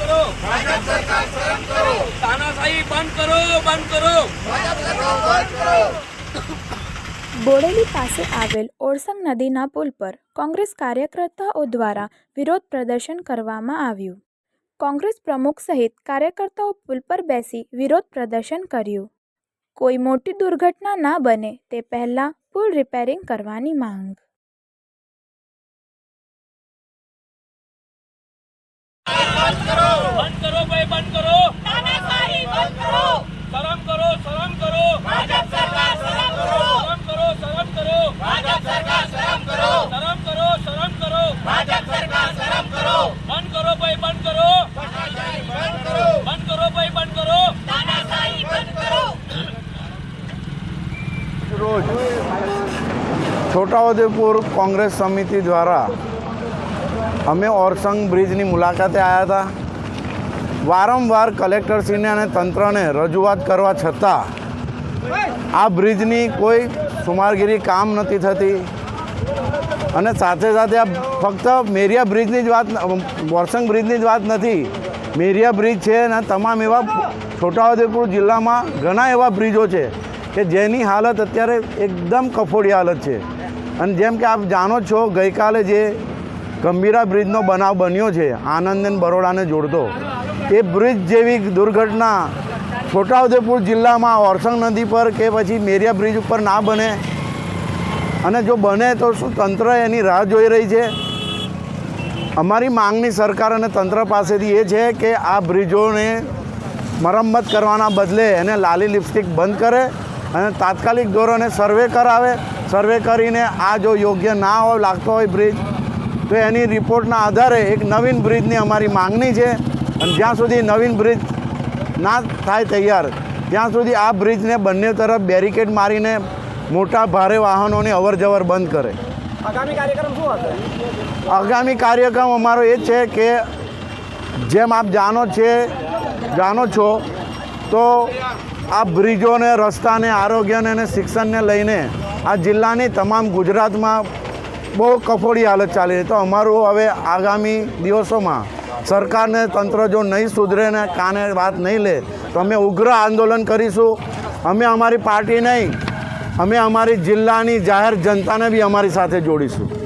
કરો. ભાજપ સરકાર શરમ કરો. તાનાશાહી બંધ કરો બંધ કરો. ભાજપ સરકાર બંધ કરો. બોડેલી પાસે આવેલ ઓરસંગ નદીના પુલ પર કોંગ્રેસ કાર્યકર્તાઓ દ્વારા વિરોધ પ્રદર્શન કરવામાં આવ્યું. કોંગ્રેસ પ્રમુખ સહિત કાર્યકર્તાઓ પુલ પર બેસી વિરોધ પ્રદર્શન કર્યું. કોઈ મોટી દુર્ઘટના ના બને તે પહેલાં પુલ રિપેરિંગ કરવાની માંગ. કરો. બંધ કરો ભાઈ બંધ કરો. તાનાશાહી કરો. શરમ કરો શરમ કરો. ભાજપ કરો. શરમ કરો શરમ કરો. ભાજપ કરો. શરમ કરો શરમ કરો. ભાજપ કરો. બંધ કરો છોટાઉદેપુર કોંગ્રેસ સમિતિ દ્વારા અમે ઓરસંગ બ્રિજની મુલાકાતે આવ્યા હતા. વારંવાર કલેક્ટરશ્રીને અને તંત્રને રજૂઆત કરવા છતાં આ બ્રિજની કોઈ સુમારગીરી કામ નથી થતી. અને સાથે સાથે આ ફક્ત મેરિયા બ્રિજની જ વાત વોરસંગ બ્રિજની જ વાત નથી. મેરિયા બ્રિજ છે અને તમામ એવા છોટાઉદેપુર જિલ્લામાં ઘણા એવા બ્રિજો છે કે જેની હાલત અત્યારે એકદમ કફોડી હાલત છે. અને જેમ કે આપ જાણો છો, ગઈકાલે જે ગંભીરા બ્રિજનો બનાવ બન્યો છે, આનંદ અને બરોડાને જોડતો. એ બ્રિજ જેવી દુર્ઘટના છોટાઉદેપુર જિલ્લામાં ઓરસંગ નદી પર કે પછી મેરિયા બ્રિજ ઉપર ના બને. અને જો બને તો શું તંત્ર એની રાહ જોઈ રહી છે? અમારી માંગણી સરકાર અને તંત્ર પાસેથી એ છે કે આ બ્રિજોને મરમ્મત કરવાના બદલે એને લાલી લિપસ્ટિક બંધ કરે અને તાત્કાલિક ધોરણે સર્વે કરાવે. સર્વે કરીને આ જો યોગ્ય ના હોય, લાગતો હોય બ્રિજ, તો એની રિપોર્ટના આધારે એક નવીન બ્રિજની અમારી માંગણી છે. અને જ્યાં સુધી નવીન બ્રિજ ના થાય તૈયાર ત્યાં સુધી આ બ્રિજને બંને તરફ બેરિકેડ મારીને મોટા ભારે વાહનોની અવર જવર બંધ કરે. આગામી કાર્યક્રમ શું હશે? આગામી કાર્યક્રમ અમારો એ છે કે જેમ આપ જાણો છે જાણો છો તો આ બ્રિજોને રસ્તાને આરોગ્યને અને શિક્ષણને લઈને આ જિલ્લાની તમામ ગુજરાતમાં બહુ કફોડી હાલત ચાલી રહી તો અમારું હવે આગામી દિવસોમાં સરકારને તંત્ર જો નહીં સુધરે ને કાને વાત નહીં લે, તો અમે ઉગ્ર આંદોલન કરીશું. અમે અમારી પાર્ટી નહીં, અમે અમારી જિલ્લાની જાહેર જનતાને બી અમારી સાથે જોડીશું.